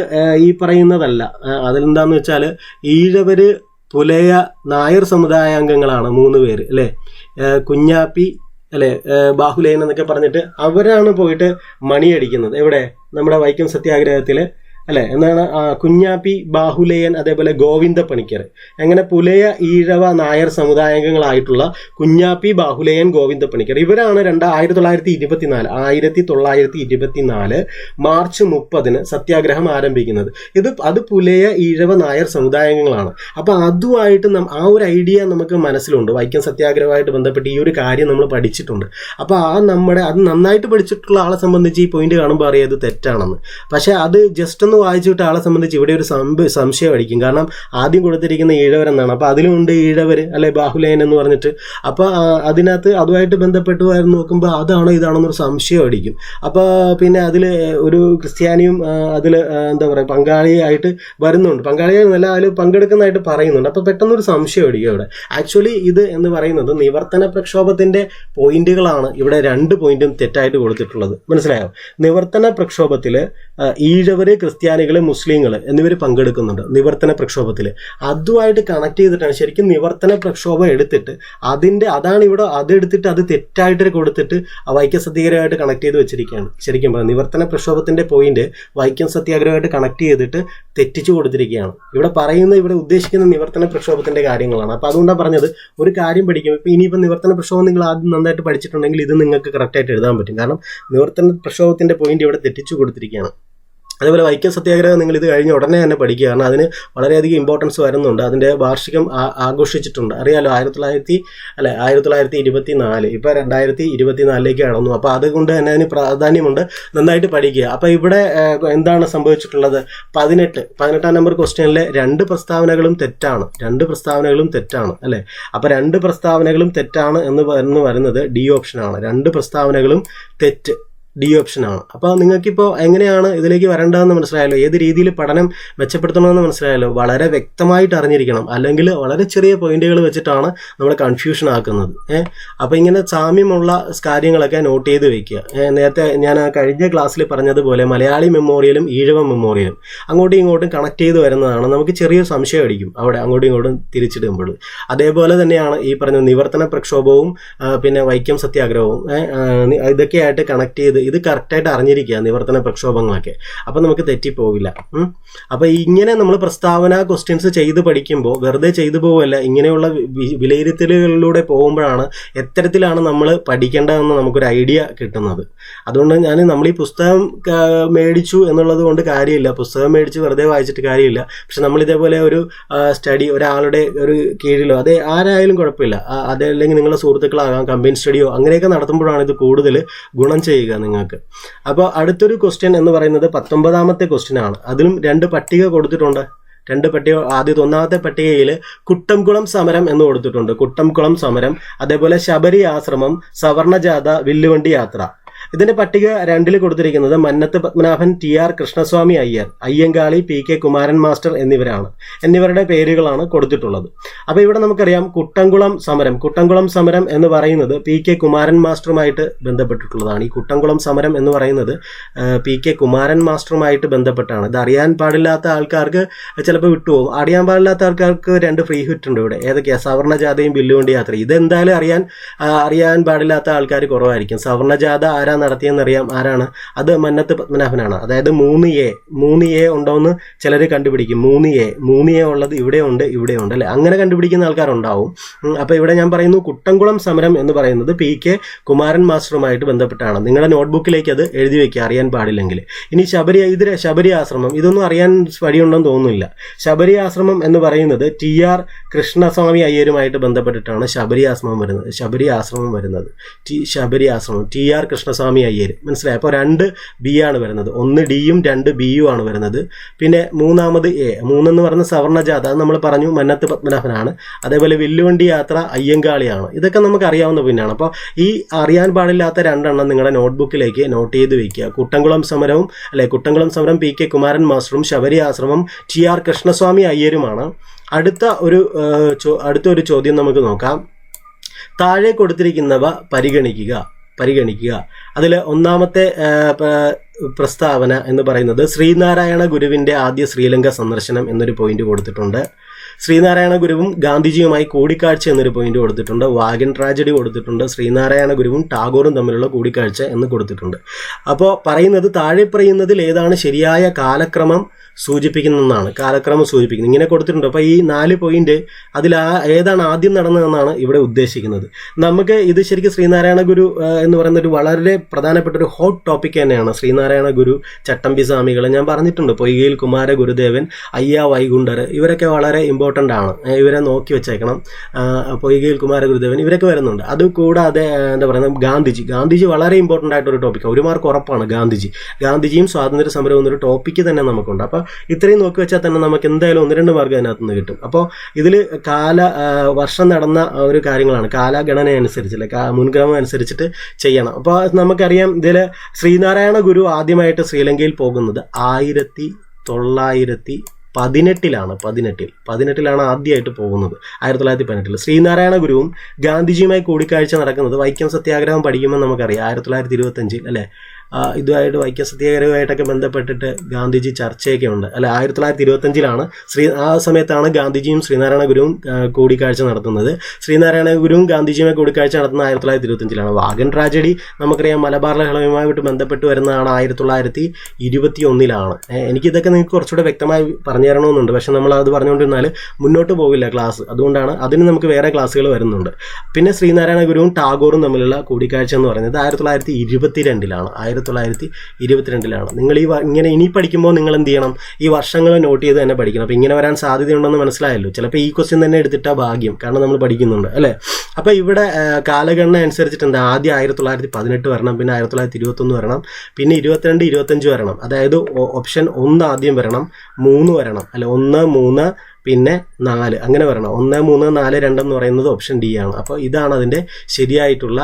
ഈ പറയുന്നതല്ല. അതിലെന്താന്ന് വെച്ചാൽ ഈഴവര് പുലയ നായർ സമുദായാംഗങ്ങളാണ് മൂന്ന് പേര് അല്ലേ? കുഞ്ഞാപ്പി അല്ലെ? ബാഹുലേൻ എന്നൊക്കെ പറഞ്ഞിട്ട് അവരാണ് പോയിട്ട് മണിയടിക്കുന്നത്. എവിടെ? നമ്മുടെ വൈക്കം സത്യാഗ്രഹത്തിൽ അല്ലെ? എന്നാണ് കുഞ്ഞാപ്പി ബാഹുലേയൻ അതേപോലെ ഗോവിന്ദ പണിക്കർ അങ്ങനെ പുലയ ഈഴവ നായർ സമുദായാംഗങ്ങളായിട്ടുള്ള കുഞ്ഞാപ്പി ബാഹുലേയൻ ഗോവിന്ദ പണിക്കർ ഇവരാണ് രണ്ട് ആയിരത്തി തൊള്ളായിരത്തി ഇരുപത്തിനാല് ആയിരത്തി തൊള്ളായിരത്തി മാർച്ച് മുപ്പതിന് സത്യാഗ്രഹം ആരംഭിക്കുന്നത്. ഇത് അത് പുലയ ഈഴവ നായർ സമുദായാംഗങ്ങളാണ് അപ്പോൾ അതുമായിട്ട് ആ ഒരു ഐഡിയ നമുക്ക് മനസ്സിലുണ്ട്. വൈക്കം സത്യാഗ്രഹമായിട്ട് ബന്ധപ്പെട്ട് ഈ ഒരു കാര്യം നമ്മൾ പഠിച്ചിട്ടുണ്ട്. അപ്പോൾ ആ നമ്മുടെ അത് നന്നായിട്ട് പഠിച്ചിട്ടുള്ള ആളെ സംബന്ധിച്ച് ഈ പോയിന്റ് കാണുമ്പോൾ അറിയാം തെറ്റാണെന്ന്. പക്ഷേ അത് ജസ്റ്റ് ഒന്ന് വായിച്ചിട്ട് ആളെ സംബന്ധിച്ച് ഇവിടെ ഒരു സംശയം അടിക്കും കാരണം ആദ്യം കൊടുത്തിരിക്കുന്ന ഈഴവരെന്നാണ് അപ്പോൾ അതിലുണ്ട് ഈഴവർ അല്ലെ ബാഹുലേൻ എന്ന് പറഞ്ഞിട്ട്. അപ്പോൾ അതിനകത്ത് അതുമായിട്ട് ബന്ധപ്പെട്ട് വരുന്ന നോക്കുമ്പോൾ അതാണോ ഇതാണോ എന്നൊരു സംശയം അടിക്കും അപ്പോൾ പിന്നെ അതിൽ ഒരു ക്രിസ്ത്യാനിയും അതിൽ എന്താ പറയുക പങ്കാളിയായിട്ട് വരുന്നുണ്ട്. പങ്കാളിയായിരുന്നല്ല അതിൽ പങ്കെടുക്കുന്നതായിട്ട് പറയുന്നുണ്ട്. അപ്പൊ പെട്ടെന്നൊരു സംശയം അടിക്കും അവിടെ. ആക്ച്വലി ഇത് എന്ന് പറയുന്നത് നിവർത്തന പ്രക്ഷോഭത്തിന്റെ പോയിന്റുകളാണ് ഇവിടെ രണ്ട് പോയിന്റും തെറ്റായിട്ട് കൊടുത്തിട്ടുള്ളത്. മനസ്സിലായോ? നിവർത്തന പ്രക്ഷോഭത്തിൽ ഈഴവർ ഈഴവര് ക്രിസ്ത്യാനികൾ മുസ്ലിങ്ങൾ എന്നിവർ പങ്കെടുക്കുന്നുണ്ട് നിവർത്തന പ്രക്ഷോഭത്തിൽ അതുമായിട്ട് കണക്ട് ചെയ്തിട്ടാണ് ശരിക്കും നിവർത്തന പ്രക്ഷോഭം എടുത്തിട്ട് അതിന്റെ അതാണ് ഇവിടെ അതെടുത്തിട്ട് അത് തെറ്റായിട്ട് കൊടുത്തിട്ട് വൈക്കം സത്യാഗ്രഹമായിട്ട് കണക്ട് ചെയ്ത് വെച്ചിരിക്കുകയാണ്. ശരിക്കും പറഞ്ഞാൽ നിവർത്തന പ്രക്ഷോഭത്തിന്റെ പോയിന്റ് വൈക്കം സത്യാഗ്രഹമായിട്ട് കണക്ട് ചെയ്തിട്ട് തെറ്റിച്ചു കൊടുത്തിരിക്കുകയാണ്. ഇവിടെ പറയുന്ന ഇവിടെ ഉദ്ദേശിക്കുന്ന നിവർത്തന പ്രക്ഷോഭത്തിന്റെ കാര്യങ്ങളാണ്. അപ്പോൾ അതുകൊണ്ടാണ് പറഞ്ഞത് ഒരു കാര്യം പഠിക്കും. ഇപ്പോൾ ഇനിയിപ്പോൾ നിവർത്തന പ്രക്ഷോഭം നിങ്ങൾ ആദ്യം നന്നായിട്ട് പഠിച്ചിട്ടുണ്ടെങ്കിൽ ഇത് നിങ്ങൾക്ക് കറക്റ്റായിട്ട് എഴുതാൻ പറ്റും. കാരണം നിവർത്തന പ്രക്ഷോഭത്തിന്റെ പോയിന്റ് ഇവിടെ തെറ്റിച്ചു കൊടുത്തിരിക്കുകയാണ്. അതേപോലെ വൈക്കം സത്യാഗ്രഹം നിങ്ങൾ ഇത് കഴിഞ്ഞ ഉടനെ തന്നെ പഠിക്കുക. കാരണം അതിന് വളരെയധികം ഇമ്പോർട്ടൻസ് വരുന്നുണ്ട്. അതിന്റെ വാർഷികം ആഘോഷിച്ചിട്ടുണ്ട്. അറിയാലോ ആയിരത്തി തൊള്ളായിരത്തി അല്ലെ ആയിരത്തി തൊള്ളായിരത്തി ഇരുപത്തി നാല് ഇപ്പോൾ രണ്ടായിരത്തി ഇരുപത്തി നാലിലേക്ക് കടന്നു. അപ്പോൾ അതുകൊണ്ട് തന്നെ അതിന് പ്രാധാന്യമുണ്ട് നന്നായിട്ട് പഠിക്കുക. അപ്പോൾ ഇവിടെ എന്താണ് സംഭവിച്ചിട്ടുള്ളത്? പതിനെട്ട് പതിനെട്ടാം നമ്പർ ക്വസ്റ്റ്യനിലെ രണ്ട് പ്രസ്താവനകളും തെറ്റാണ്. രണ്ട് പ്രസ്താവനകളും തെറ്റാണ് അല്ലേ? അപ്പോൾ രണ്ട് പ്രസ്താവനകളും തെറ്റാണ് എന്ന് പറയുന്നത് ഡി ഓപ്ഷനാണ്. രണ്ട് പ്രസ്താവനകളും തെറ്റ്. ഡി ഓപ്ഷനാണ് അപ്പോൾ നിങ്ങൾക്കിപ്പോൾ എങ്ങനെയാണ് ഇതിലേക്ക് വരേണ്ടതെന്ന് മനസ്സിലായല്ലോ? ഏത് രീതിയിൽ പഠനം മെച്ചപ്പെടുത്തണമെന്ന് മനസ്സിലായല്ലോ? വളരെ വ്യക്തമായിട്ട് അറിഞ്ഞിരിക്കണം. അല്ലെങ്കിൽ വളരെ ചെറിയ പോയിന്റുകൾ വെച്ചിട്ടാണ് നമ്മൾ കൺഫ്യൂഷൻ ആക്കുന്നത്. ഏഹ് അപ്പോൾ ഇങ്ങനെ സാമ്യമുള്ള കാര്യങ്ങളൊക്കെ നോട്ട് ചെയ്ത് വെക്കുക. നേരത്തെ ഞാൻ കഴിഞ്ഞ ക്ലാസ്സിൽ പറഞ്ഞതുപോലെ മലയാളി മെമ്മോറിയലും ഈഴവ മെമ്മോറിയലും അങ്ങോട്ടും ഇങ്ങോട്ടും കണക്ട് ചെയ്ത് വരുന്നതാണ് നമുക്ക് ചെറിയ സംശയം അടിക്കും. അവിടെ അങ്ങോട്ടും ഇങ്ങോട്ടും തിരിച്ചിടുമ്പോൾ. അതേപോലെ തന്നെയാണ് ഈ പറഞ്ഞ നിവർത്തന പ്രക്ഷോഭവും പിന്നെ വൈക്കം സത്യാഗ്രഹവും. ഇതൊക്കെയായിട്ട് കണക്ട് ചെയ്ത് ഇത് കറക്റ്റായിട്ട് അറിഞ്ഞിരിക്കുക നിവർത്തന പ്രക്ഷോഭങ്ങളൊക്കെ. അപ്പം നമുക്ക് തെറ്റിപ്പോവില്ല. ഉം. അപ്പൊ ഇങ്ങനെ നമ്മൾ പ്രസ്താവന ക്വസ്റ്റ്യൻസ് ചെയ്ത് പഠിക്കുമ്പോൾ വെറുതെ ചെയ്തു പോവല്ല ഇങ്ങനെയുള്ള വിലയിരുത്തലുകളിലൂടെ പോകുമ്പോഴാണ് എത്തരത്തിലാണ് നമ്മൾ പഠിക്കേണ്ടതെന്ന് നമുക്കൊരു ഐഡിയ കിട്ടുന്നത്. അതുകൊണ്ട് ഞാൻ നമ്മൾ ഈ പുസ്തകം മേടിച്ചു എന്നുള്ളത് കൊണ്ട് കാര്യമില്ല. പുസ്തകം മേടിച്ച് വെറുതെ വായിച്ചിട്ട് കാര്യമില്ല. പക്ഷെ നമ്മൾ ഇതേപോലെ ഒരു സ്റ്റഡി ഒരാളുടെ ഒരു കീഴിലോ അതെ ആരായാലും കുഴപ്പമില്ല. അതെ അതല്ലെങ്കിൽ നിങ്ങളുടെ സുഹൃത്തുക്കളാകാം കമ്പൈൻ സ്റ്റഡിയോ അങ്ങനെയൊക്കെ നടത്തുമ്പോഴാണ് ഇത് കൂടുതൽ ഗുണം ചെയ്യുക നിങ്ങൾക്ക് അപ്പോൾ അടുത്തൊരു ക്വസ്റ്റ്യൻ എന്ന് പറയുന്നത് പത്തൊമ്പതാമത്തെ ക്വസ്റ്റ്യൻ ആണ്. അതിലും രണ്ട് പട്ടിക കൊടുത്തിട്ടുണ്ട്. രണ്ട് പട്ടിക ആദ്യത്തെ ഒന്നാമത്തെ പട്ടികയിൽ കുട്ടംകുളം സമരം എന്ന് കൊടുത്തിട്ടുണ്ട്. കുട്ടംകുളം സമരം അതേപോലെ ശബരി ആശ്രമം സവർണജാഥ വില്ലുവണ്ടി യാത്ര. ഇതിന്റെ പട്ടിക രണ്ടിൽ കൊടുത്തിരിക്കുന്നത് Mannath Padmanabhan T R Krishnaswamy Iyer Ayyankali P K Kumaran master എന്നിവരാണ്. എന്നിവരുടെ പേരുകളാണ് കൊടുത്തിട്ടുള്ളത്. അപ്പോൾ ഇവിടെ നമുക്കറിയാം കുട്ടംകുളം സമരം. കുട്ടംകുളം സമരം എന്ന് പറയുന്നത് പി കെ കുമാരൻ മാസ്റ്ററുമായിട്ട് ബന്ധപ്പെട്ടിട്ടുള്ളതാണ്. ഈ കുട്ടംകുളം സമരം എന്ന് പറയുന്നത് പി കെ കുമാരൻ മാസ്റ്ററുമായിട്ട് ബന്ധപ്പെട്ടാണ്. ഇത് അറിയാൻ പാടില്ലാത്ത ആൾക്കാർക്ക് ചിലപ്പോൾ വിട്ടുപോകും. അറിയാൻ പാടില്ലാത്ത ആൾക്കാർക്ക് രണ്ട് ഫ്രീ ഹിറ്റ് ഉണ്ട് ഇവിടെ. ഏതൊക്കെയാ? സവർണജാഥയും ബില്ലുവണ്ടി യാത്ര ഇതെന്തായാലും അറിയാൻ അറിയാൻ പാടില്ലാത്ത ആൾക്കാർ കുറവായിരിക്കും. സവർണജാഥ ആരാ നടത്തിയെന്നറിയാം ആരാണ്? അത് മന്നത്ത് പത്മനാഭനാണ്. അതായത് മൂന്ന് എ മൂന്ന് എ ഉണ്ടോയെന്ന് ചിലർ കണ്ടുപിടിക്കും. മൂന്ന് എ മൂന്ന് എ ഉള്ളത് ഇവിടെ ഉണ്ട് ഇവിടെ ഉണ്ട് അല്ലേ? അങ്ങനെ കണ്ടുപിടിക്കുന്ന ആൾക്കാരുണ്ടാവും. അപ്പോൾ അപ്പൊ ഇവിടെ ഞാൻ പറയുന്നു കുട്ടംകുളം സമരം എന്ന് പറയുന്നത് പി കെ കുമാരൻ മാസ്റ്ററുമായിട്ട് ബന്ധപ്പെട്ടാണ്. നിങ്ങളുടെ നോട്ട്ബുക്കിലേക്ക് അത് എഴുതി വയ്ക്കുക അറിയാൻ പാടില്ലെങ്കിൽ. ഇനി ശബരി ഇതിൽ ശബരി ആശ്രമം ഇതൊന്നും അറിയാൻ വഴിയുണ്ടെന്ന് തോന്നുന്നില്ല. ശബരി ആശ്രമം എന്ന് പറയുന്നത് ടി ആർ കൃഷ്ണസ്വാമി അയ്യരുമായിട്ട് ബന്ധപ്പെട്ടിട്ടാണ് ശബരി ആശ്രമം വരുന്നത് ശബരി ആശ്രമം വരുന്നത്. ടി ശബരി ആശ്രമം ടി ആർ കൃഷ്ണസ്വാമി അയ്യർ മനസ്സിലായി? അപ്പോൾ രണ്ട് ബി ആണ് വരുന്നത്. ഒന്ന് ഡിയും രണ്ട് ബിയും ആണ് വരുന്നത്. പിന്നെ മൂന്നാമത് എ. മൂന്നെന്ന് പറഞ്ഞ സവർണജാത അത് നമ്മൾ പറഞ്ഞു മന്നത്ത് പത്മനാഭനാണ്. അതേപോലെ വില്ലുവണ്ടി യാത്ര അയ്യങ്കാളിയാണ്. ഇതൊക്കെ നമുക്ക് അറിയാവുന്ന പിന്നാണ്. അപ്പോൾ ഈ അറിയാൻ പാടില്ലാത്ത രണ്ടെണ്ണം നിങ്ങളുടെ നോട്ട്ബുക്കിലേക്ക് നോട്ട് ചെയ്ത് വയ്ക്കുക. കുട്ടംകുളം സമരവും അല്ലെ കുട്ടംകുളം സമരം പി കെ കുമാരൻ മാസ്റ്ററും ശബരി ആശ്രമം ടി ആർ കൃഷ്ണസ്വാമി അയ്യരുമാണ്. അടുത്ത ഒരു അടുത്ത ഒരു ചോദ്യം നമുക്ക് നോക്കാം. താഴെ കൊടുത്തിരിക്കുന്നവ പരിഗണിക്കുക. പരിഗണിക്കുക. അതിൽ ഒന്നാമത്തെ പ്രസ്താവന എന്ന് പറയുന്നത് ശ്രീനാരായണ ഗുരുവിന്റെ ആദ്യ ശ്രീലങ്ക സന്ദർശനം എന്നൊരു പോയിന്റ് കൊടുത്തിട്ടുണ്ട്. ശ്രീനാരായണ ഗുരുവും ഗാന്ധിജിയുമായി കൂടിക്കാഴ്ച എന്നൊരു പോയിന്റ് കൊടുത്തിട്ടുണ്ട്. വാഗൻ ട്രാജഡി കൊടുത്തിട്ടുണ്ട്. ശ്രീനാരായണ ഗുരുവും ടാഗോറും തമ്മിലുള്ള കൂടിക്കാഴ്ച എന്ന് കൊടുത്തിട്ടുണ്ട്. അപ്പോൾ പറയുന്നത് താഴെ പറയുന്നതിൽ ഏതാണ് ശരിയായ കാലക്രമം സൂചിപ്പിക്കുന്നതെന്നാണ്. കാലക്രമം സൂചിപ്പിക്കുന്നത് ഇങ്ങനെ കൊടുത്തിട്ടുണ്ട്. അപ്പോൾ ഈ നാല് പോയിന്റ് അതിൽ ഏതാണ് ആദ്യം നടന്നതെന്നാണ് ഇവിടെ ഉദ്ദേശിക്കുന്നത്. നമുക്ക് ഇത് ശരിക്കും ശ്രീനാരായണ ഗുരു എന്ന് പറയുന്ന ഒരു വളരെ പ്രധാനപ്പെട്ട ഒരു ഹോട്ട് ടോപ്പിക് തന്നെയാണ് ശ്രീനാരായണ ഗുരു ചട്ടമ്പി സ്വാമികൾ. ഞാൻ പറഞ്ഞിട്ടുണ്ട് പൊയ്കയിൽ കുമാര ഗുരുദേവൻ അയ്യ വൈകുണ്ഠർ ഇവരൊക്കെ വളരെ ഇമ്പോർട്ടന്റ് ആണ് ഇവരെ നോക്കി വെച്ചേക്കണം. പൊയ്കയിൽ കുമാര ഗുരുദേവൻ ഇവരൊക്കെ വരുന്നുണ്ട്. അത് കൂടാതെ എന്താ പറയുന്നത് ഗാന്ധിജി. ഗാന്ധിജി വളരെ ഇമ്പോർട്ടന്റ് ആയിട്ടൊരു ടോപ്പിക് ഒരു മാർക്ക് ഉറപ്പാണ് ഗാന്ധിജി. ഗാന്ധിജിയും സ്വാതന്ത്ര്യ സമരവും എന്നൊരു ടോപ്പിക്ക് തന്നെ നമുക്കുണ്ട്. അപ്പോൾ ഇത്രയും നോക്കി വെച്ചാൽ തന്നെ നമുക്ക് എന്തായാലും ഒന്ന് രണ്ട് മാർക്ക് അതിനകത്ത് നിന്ന് കിട്ടും. അപ്പോൾ ഇതിൽ കാല വർഷം നടന്ന ഒരു കാര്യങ്ങളാണ്. കാലഗണന അനുസരിച്ചല്ലേ അല്ലെ മുൻക്രമം അനുസരിച്ചിട്ട് ചെയ്യണം. അപ്പോൾ നമുക്കറിയാം ഇതിൽ ശ്രീനാരായണ ഗുരു ആദ്യമായിട്ട് ശ്രീലങ്കയിൽ പോകുന്നത് ആയിരത്തി തൊള്ളായിരത്തി പതിനെട്ടിലാണ് പതിനെട്ടിൽ. പതിനെട്ടിലാണ് ആദ്യമായിട്ട് പോകുന്നത്. ആയിരത്തി തൊള്ളായിരത്തി പതിനെട്ടിൽ ശ്രീനാരായണ ഗുരുവും ഗാന്ധിജിയുമായി കൂടിക്കാഴ്ച നടക്കുന്നത് വൈക്കം സത്യാഗ്രഹം പഠിക്കുമ്പോൾ നമുക്കറിയാം. ആയിരത്തി തൊള്ളായിരത്തി ഇരുപത്തഞ്ചിൽ അല്ലേ? ഇതുമായിട്ട് വൈക്കം സത്യാഗ്രഹമായിട്ടൊക്കെ ബന്ധപ്പെട്ടിട്ട് ഗാന്ധിജി ചർച്ചയൊക്കെ ഉണ്ട് അല്ല ആയിരത്തി തൊള്ളായിരത്തി ഇരുപത്തഞ്ചിലാണ് ശ്രീ ആ സമയത്താണ് ഗാന്ധിജിയും ശ്രീനാരായണ ഗുരുവും കൂടിക്കാഴ്ച നടത്തുന്നത്. ശ്രീനാരായണ ഗുരുവും ഗാന്ധിജിയുമായി കൂടിക്കാഴ്ച നടത്തുന്നത് ആയിരത്തി തൊള്ളായിരത്തി ഇരുപത്തഞ്ചിലാണ് വാഗൻ ട്രാജഡി നമുക്കറിയാം മലബാർ ലഹളയുമായിട്ട് ബന്ധപ്പെട്ട് വരുന്നതാണ് ആയിരത്തി തൊള്ളായിരത്തി ഇരുപത്തി ഒന്നിലാണ് എനിക്കിതൊക്കെ നിങ്ങൾക്ക് കുറച്ചുകൂടെ വ്യക്തമായി പറഞ്ഞു തരണമെന്നുണ്ട്. പക്ഷെ നമ്മൾ അത് പറഞ്ഞുകൊണ്ടിരുന്നാൽ മുന്നോട്ട് പോകില്ല ക്ലാസ്. അതുകൊണ്ടാണ് അതിന് നമുക്ക് വേറെ ക്ലാസ്സുകൾ വരുന്നുണ്ട്. പിന്നെ ശ്രീനാരായണ ഗുരുവും ടാഗോറും തമ്മിലുള്ള കൂടിക്കാഴ്ച എന്ന് പറയുന്നത് ആയിരത്തി തൊള്ളായിരത്തി ഇരുപത്തിരണ്ടിലാണ് ആയിരത്തി തൊള്ളായിരത്തി ഇരുപത്തിരണ്ടിലാണ് നിങ്ങൾ ഈ ഇങ്ങനെ ഇനി പഠിക്കുമ്പോൾ നിങ്ങൾ എന്ത് ചെയ്യണം? ഈ വർഷങ്ങൾ നോട്ട് ചെയ്ത് തന്നെ പഠിക്കണം. അപ്പോൾ ഇങ്ങനെ വരാൻ സാധ്യതയുണ്ടെന്ന് മനസ്സിലായല്ലോ. ചിലപ്പോൾ ഈ ക്വസ്റ്റ്യൻ തന്നെ എടുത്തിട്ടാ ഭാഗ്യം. കാരണം നമ്മൾ പഠിക്കുന്നുണ്ട് അല്ലേ? അപ്പോൾ ഇവിടെ കാലഗണന അനുസരിച്ചിട്ട് എന്താ? ആദ്യം ആയിരത്തി തൊള്ളായിരത്തി പതിനെട്ട് വരണം പിന്നെ ആയിരത്തി തൊള്ളായിരത്തി ഇരുപത്തൊന്ന് വരണം പിന്നെ ഇരുപത്തിരണ്ട് ഇരുപത്തഞ്ച് വരണം. അതായത് ഓപ്ഷൻ ഒന്ന് ആദ്യം വരണം മൂന്ന് വരണം അല്ലെ? ഒന്ന് മൂന്ന് പിന്നെ നാല്. അങ്ങനെ വരണം. ഒന്ന് മൂന്ന് നാല് രണ്ടെന്ന് പറയുന്നത് ഓപ്ഷൻ ഡി ആണ്. അപ്പോൾ ഇതാണ് അതിന്റെ ശരിയായിട്ടുള്ള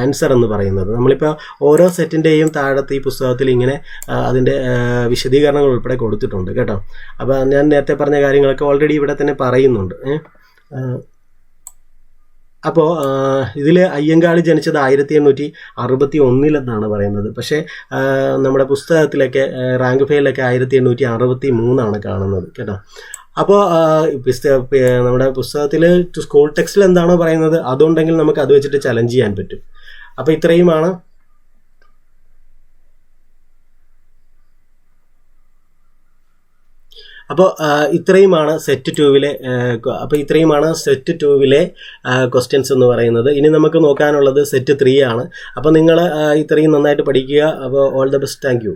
ആൻസർ എന്ന് പറയുന്നത്. നമ്മളിപ്പോൾ ഓരോ സെറ്റിന്റെയും താഴത്തെ ഈ പുസ്തകത്തിൽ ഇങ്ങനെ അതിന്റെ വിശദീകരണങ്ങൾ ഉൾപ്പെടെ കൊടുത്തിട്ടുണ്ട് കേട്ടോ. അപ്പോൾ ഞാൻ നേരത്തെ പറഞ്ഞ കാര്യങ്ങളൊക്കെ ഓൾറെഡി ഇവിടെ തന്നെ പറയുന്നുണ്ട് അപ്പോൾ ഇതിൽ അയ്യങ്കാളി ജനിച്ചത് ആയിരത്തി എണ്ണൂറ്റി അറുപത്തി ഒന്നിലെന്നാണ് പറയുന്നത്. പക്ഷേ നമ്മുടെ പുസ്തകത്തിലൊക്കെ റാങ്ക് ഫെയിലൊക്കെ ആയിരത്തി എണ്ണൂറ്റി അറുപത്തി മൂന്നാണ് കാണുന്നത് കേട്ടോ. അപ്പോൾ നമ്മുടെ പുസ്തകത്തിൽ സ്കൂൾ ടെക്സ്റ്റിൽ എന്താണോ പറയുന്നത് അതുണ്ടെങ്കിൽ നമുക്ക് അത് വെച്ചിട്ട് ചലഞ്ച് ചെയ്യാൻ പറ്റും. അപ്പോൾ ഇത്രയുമാണ്. അപ്പോൾ ഇത്രയുമാണ് സെറ്റ് ടൂവിലെ അപ്പോൾ ഇത്രയുമാണ് സെറ്റ് ടൂവിലെ ക്വസ്റ്റ്യൻസ് എന്ന് പറയുന്നത്. ഇനി നമുക്ക് നോക്കാനുള്ളത് സെറ്റ് ത്രീ ആണ്. അപ്പോൾ നിങ്ങൾ ഇത്രയും നന്നായിട്ട് പഠിക്കുക. അപ്പോൾ ഓൾ ദ ബെസ്റ്റ് താങ്ക്